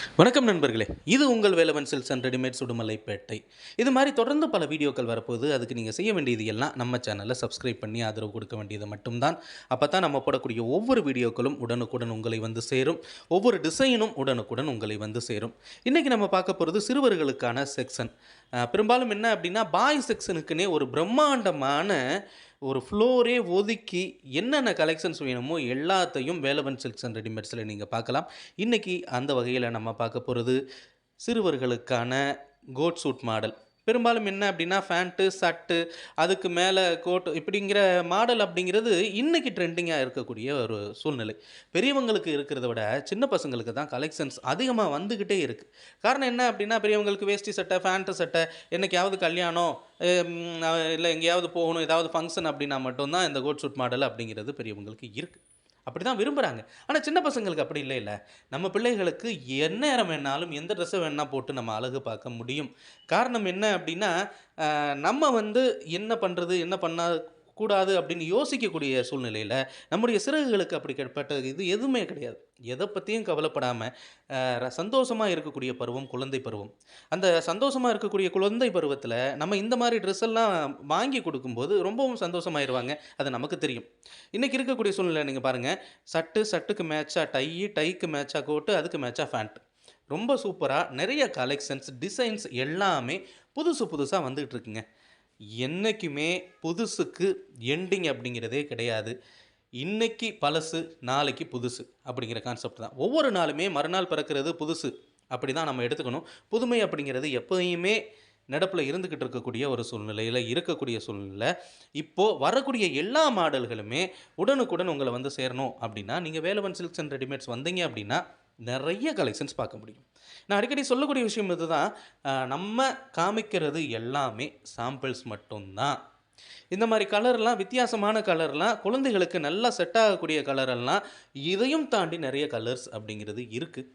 வணக்கம் நண்பர்களே. இது உங்கள் Velavan silks and readymade Udumalaipettai இது மாதிரி தொடர்ந்து பல வீடியோக்கள் வரப்போகுது. அதுக்கு நீங்கள் செய்ய வேண்டியது எல்லாம் நம்ம சேனலை சப்ஸ்கிரைப் பண்ணி ஆதரவு கொடுக்க வேண்டியது மட்டும்தான். அப்போ தான் நம்ம போடக்கூடிய ஒவ்வொரு வீடியோக்களும் உடனுக்குடன் உங்களை வந்து சேரும். ஒவ்வொரு டிசைனும் உடனுக்குடன் உங்களை வந்து சேரும். இன்றைக்கி நம்ம பார்க்க போகிறது சிறுவர்களுக்கான செக்ஷன் பெரும்பாலும் என்ன அப்படின்னா பாய் செக்ஷனுக்குன்னே ஒரு பிரம்மாண்டமான ஒரு ஃப்ளோரே ஒதுக்கி என்னென்ன கலெக்ஷன்ஸ் வேணுமோ எல்லாத்தையும் வேலவன் சில்க்ஸ் அண்ட் ரெடிமேட்ஸில் நீங்கள் பார்க்கலாம். இன்றைக்கி அந்த வகையில் நம்ம பார்க்க போகிறது சிறுவர்களுக்கான கோட் சூட் மாடல் பெரும்பாலும் என்ன அப்படின்னா ஃபேண்ட்டு சட்டு அதுக்கு மேலே கோட் இப்படிங்கிற மாடல் அப்படிங்கிறது இன்றைக்கி ட்ரெண்டிங்காக இருக்கக்கூடிய ஒரு சூழ்நிலை. பெரியவங்களுக்கு இருக்கிறத விட சின்ன பசங்களுக்கு தான் கலெக்ஷன்ஸ் அதிகமாக வந்துக்கிட்டே இருக்குது காரணம் என்ன அப்படின்னா பெரியவங்களுக்கு வேஷ்டி சட்டை ஃபேண்ட்டு சட்டை என்னைக்காவது கல்யாணம் இல்லை எங்கேயாவது போகணும் ஏதாவது ஃபங்க்ஷன் அப்படின்னா மட்டும்தான் இந்த கோட் சூட் மாடல் அப்படிங்கிறது பெரியவங்களுக்கு இருக்குது அப்படி தான் விரும்புகிறாங்க ஆனால் சின்ன பசங்களுக்கு அப்படி இல்லை இல்லை. நம்ம பிள்ளைகளுக்கு எந்நேரம் வேணாலும் எந்த ட்ரெஸ்ஸை வேணால் போட்டு நம்ம அழகு பார்க்க முடியும். காரணம் என்ன அப்படின்னா நம்ம வந்து என்ன பண்ணுறது என்ன பண்ணால் கூடாது அப்படின்னு யோசிக்கக்கூடிய சூழ்நிலையில் நம்முடைய சிறகுகளுக்கு அப்படிப்பட்ட இது எதுவுமே கிடையாது. எதை பற்றியும் கவலைப்படாமல் சந்தோஷமாக இருக்கக்கூடிய பருவம் குழந்தை பருவம். அந்த சந்தோஷமாக இருக்கக்கூடிய குழந்தை பருவத்தில் நம்ம இந்த மாதிரி ட்ரெஸ் எல்லாம் வாங்கி கொடுக்கும்போது ரொம்பவும் சந்தோஷமாயிருவாங்க. அது நமக்கு தெரியும். இன்றைக்கி இருக்கக்கூடிய சூழ்நிலை நீங்கள் பாருங்கள் சட்டு சட்டுக்கு மேட்சாக டை டைக்கு மேட்சாக கோட்டு அதுக்கு மேட்சாக ஃபேண்ட் ரொம்ப சூப்பராக நிறைய கலெக்ஷன்ஸ் டிசைன்ஸ் எல்லாமே புதுசு புதுசாக வந்துகிட்டு இருக்குங்க. என்றைக்குமே புதுசுக்கு எண்டிங் அப்படிங்கிறதே கிடையாது. இன்னைக்கு பழசு நாளைக்கு புதுசு அப்படிங்கிற கான்செப்ட் தான். ஒவ்வொரு நாளுமே மறுநாள் பிறக்கிறது புதுசு அப்படி தான் நம்ம எடுத்துக்கணும். புதுமை அப்படிங்கிறது எப்பயுமே நடப்பில் இருந்துக்கிட்டு இருக்கக்கூடிய ஒரு சூழ்நிலையில் இருக்கக்கூடிய சூழ்நிலை இப்போது வரக்கூடிய எல்லா மாடல்களுமே உடனுக்குடன் உங்களை வந்து சேரணும் அப்படின்னா நீங்கள் வேலவன் சில்க்ஸ் அண்ட் ரெடிமேட்ஸ் வந்தீங்க அப்படின்னா நிறைய கலெக்ஷன்ஸ் பார்க்க முடியும். நான் அடிக்கடி சொல்லக்கூடிய விஷயம் இதுதான் நம்ம காமிக்கிறது எல்லாமே சாம்பிள்ஸ் மட்டும்தான். இந்த மாதிரி கலர்லாம் வித்தியாசமான கலர்லாம் குழந்தைகளுக்கு நல்லா செட் ஆகக்கூடிய கலரெல்லாம் இதையும் தாண்டி நிறைய கலர்ஸ் அப்படிங்கிறது இருக்குது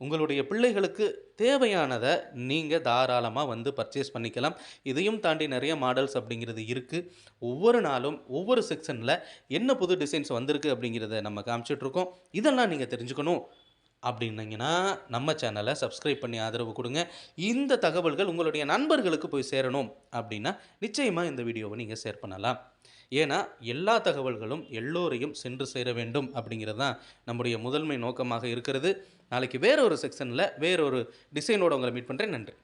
உங்களுடைய பிள்ளைகளுக்கு தேவையானதை நீங்கள் தாராளமாக வந்து பர்ச்சேஸ் பண்ணிக்கலாம். இதையும் தாண்டி நிறைய மாடல்ஸ் அப்படிங்கிறது இருக்குது ஒவ்வொரு நாளும் ஒவ்வொரு செக்ஷனில் என்ன புது டிசைன்ஸ் வந்திருக்கு அப்படிங்கிறத நம்ம காமிச்சிட்ருக்கோம் இதெல்லாம் நீங்கள் தெரிஞ்சுக்கணும். அப்படின்னீங்கன்னா நம்ம சேனலை சப்ஸ்கிரைப் பண்ணி ஆதரவு கொடுங்க. இந்த தகவல்கள் உங்களுடைய நண்பர்களுக்கு போய் சேரணும் அப்படின்னா நிச்சயமாக இந்த வீடியோவை நீங்கள் ஷேர் பண்ணலாம். ஏன்னா எல்லா தகவல்களும் எல்லோரையும் சென்று சேர வேண்டும் அப்படிங்கிறது தான் நம்முடைய முதன்மை நோக்கமாக இருக்கிறது. நாளைக்கு வேற ஒரு செக்ஷனில் வேறொரு டிசைனோட உங்களை மீட் பண்ணுறேன் நன்றி.